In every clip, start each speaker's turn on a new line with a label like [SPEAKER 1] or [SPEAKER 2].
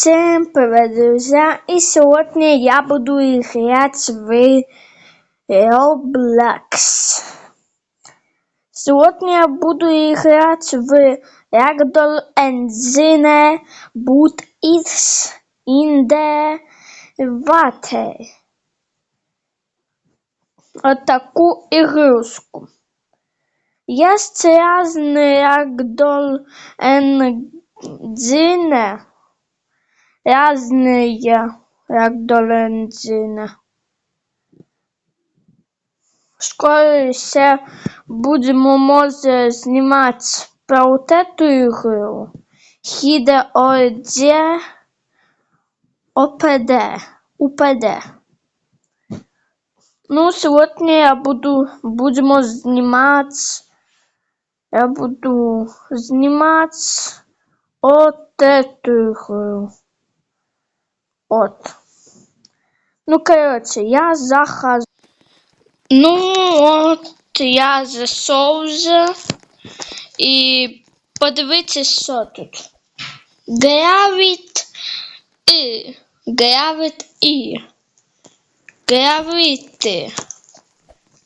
[SPEAKER 1] Всем привет, друзья! И сегодня я буду играть в Roblox. Сегодня я буду играть в Ragdoll Engine Boot is in the water. Вот такую игрушку. Есть разные Ragdoll Engine разные рагдолендзины. Скоро ще будемо може знімати про вот эту игру. Хиде ОД ОПД. УПД. Ну, сегодня я буду, будемо снимать, я буду снимать вот эту игру. От. Ну, коротше, я захожу. Ну, от я зайшов вже. І подивіться, що тут. Гравіт І. Гравіт І. Гравіти.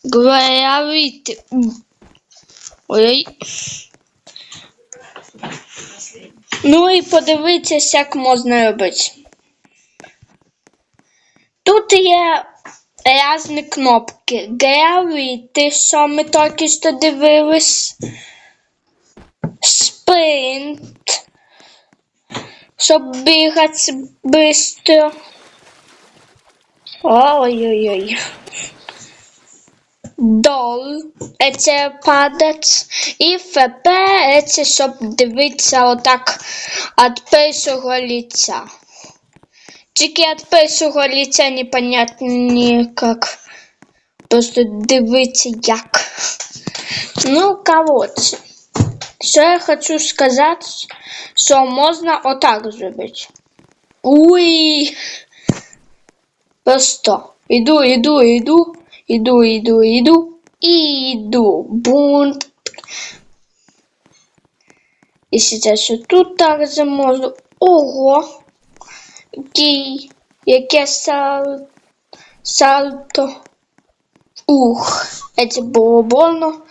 [SPEAKER 1] Гравіти. Ой. Ну і подивіться, як можна робити. Тут є різні кнопки. Гравіти, що ми тільки що дивились. Спринт. Щоб бігати швидко. Ой-ой-ой. Дол, це падать. І ФП, це щоб дивитися отак від першого лиця. Тільки від першого лиця непонятно ніяк. Просто дивитися як. Ну, коротше. Що я хочу сказати, що можна отак зробити. Уй. Просто. Іду, іду, іду, іду, іду, іду, і іду. Бунт. І зараз тут так же можу. Ого. Який, яке сал, сальто. Ух, це було больно.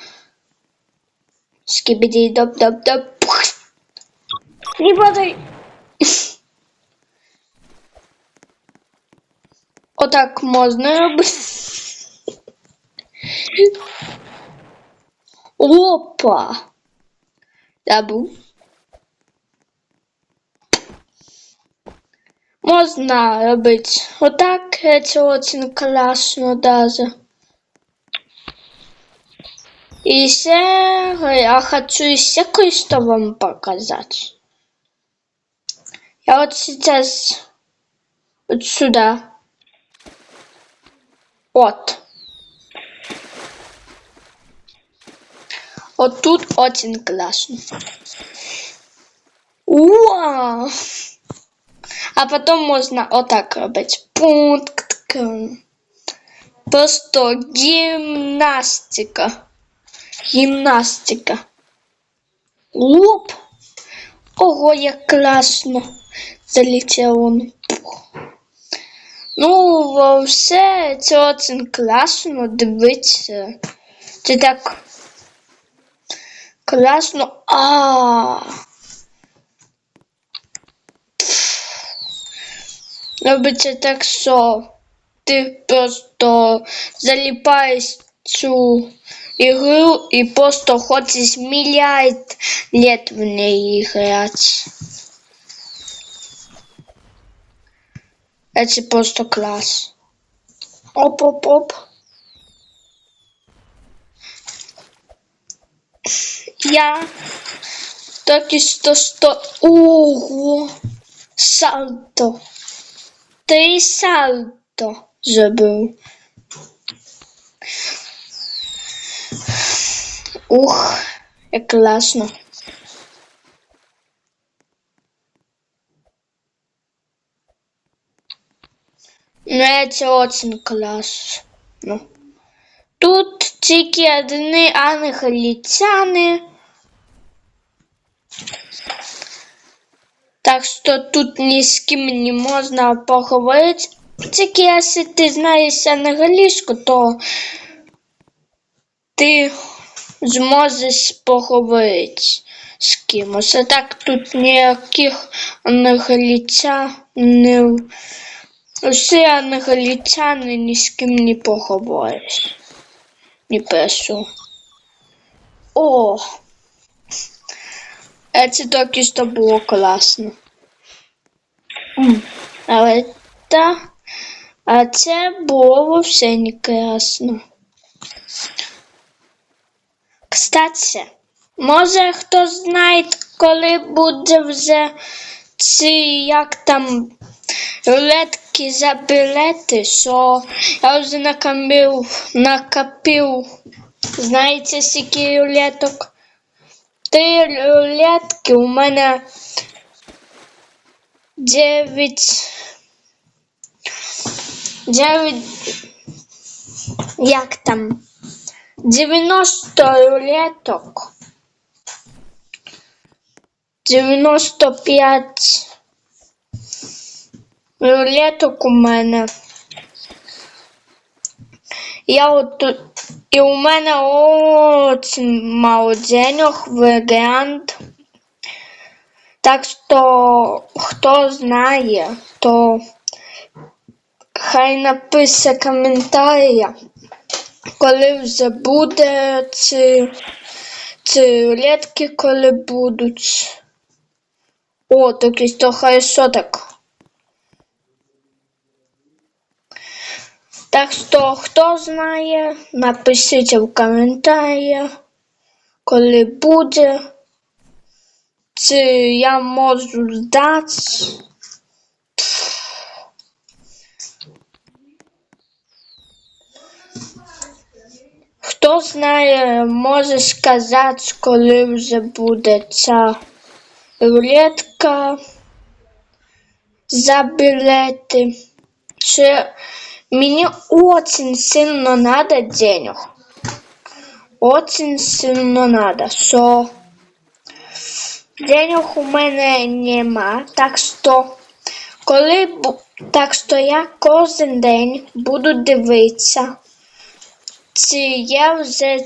[SPEAKER 1] Скибиди доп доп доп. Не падай. Отак можна робити. Опа. Забув. Можна робити отак, це дуже класно даже. И ще я хочу еще кое-что вам показать. Я вот сейчас вот сюда. Вот. Вот тут очень классно. Вау! А потом можно вот так робить. Пункт. Просто гимнастика. Гімнастика. Луп. Ого, як класно. Залетів он. Ну, все це дуже класно дивитися. Це так класно. А. Робиться так, що ти просто заліпаєш цю игру и просто хочешь миллиард лет в ней играть. Это просто класс. Оп-оп-оп. Я только что что... Ого! Сальто. Три сальто забыл. Ух, як класно. Ну, це очень класно. Тут тільки одні англічани. Так що тут ні з ким не можна поговорити. Тільки якщо ти знаєш англійську, то ти зможеш поговорити з кимось. А так тут ніяких не всі англійчани ні з ким не поговориш. Ні першу. О! Це тільки що було класно. Але та, а це було все не класно. Кстати, може хтось знає, коли буде вже ці як там рулетки за білети, що я вже накопив, накопив, знаєте, скільки рулеток? Три рулетки у мене дев'ять, дев'ять, як там? 90 рулеток. 95 рулеток у мене. Я от тут- і у мене очень мало денег варіант. Так що хто знає, то хай напише коментарі, коли вже буде ці, ці рулетки, коли будуть. О, таки то хорошо так. Так що, хто знає, напишіть в коментарі, коли буде. Чи я можу здати. Хто знає, може сказати, коли вже буде ця рулетка за білети. Чи мені очень сильно надо денег. Очень сильно надо, що денег у мене нема, так що коли так що я кожен день буду дивитися, чи є вже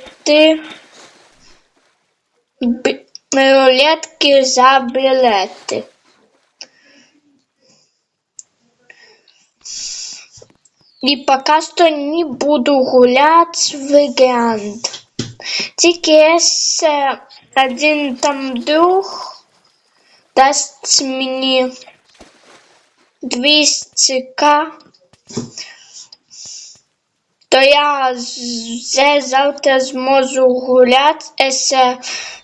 [SPEAKER 1] бі- рулетки за білети. І поки що не буду гуляти в варіант. Тільки якщо один там друг дасть мені 200к, то я вже завтра зможу гуляти, якщо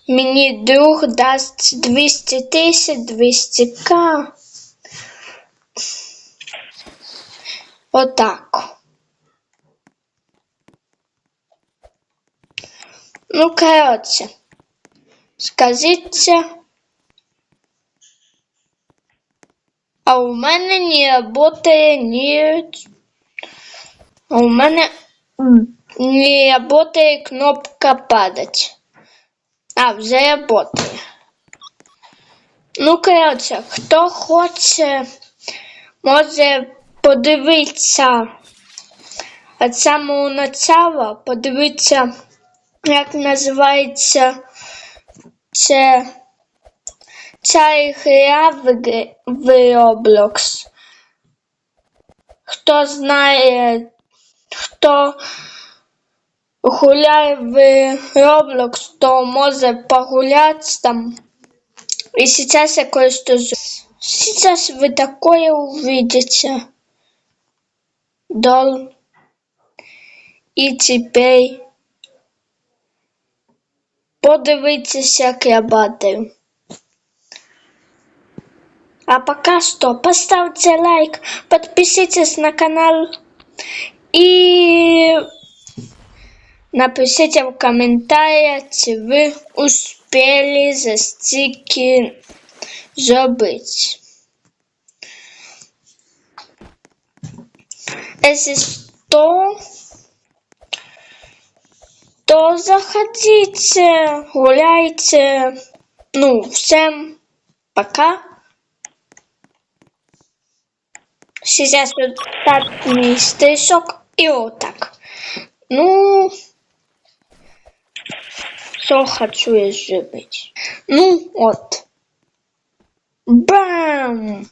[SPEAKER 1] мені друг дасть 200 тисяч, 200к. Отак. Ну, коротше, скажіть, а у мене не работає ні... А у мене не работає кнопка падать. А, вже работає. Ну, коротше, хто хоче, може подивитися від самого начала, подивитися, як називається це ця гра в, в Roblox. Хто знає, хто гуляє в Roblox, то може погуляти там. И сейчас я кое-что... Сейчас вы такое увидите. Дол. І теперь подивіться, як я падаю. А пока что поставьте лайк, подпишитесь на канал и напишите в комментариях, вы успели за стільки зробити. Если что, то заходите, гуляйте. Ну, всем пока. Сейчас останній стишок і отак. Ну, що хочу я зробити? Ну, от. Бам!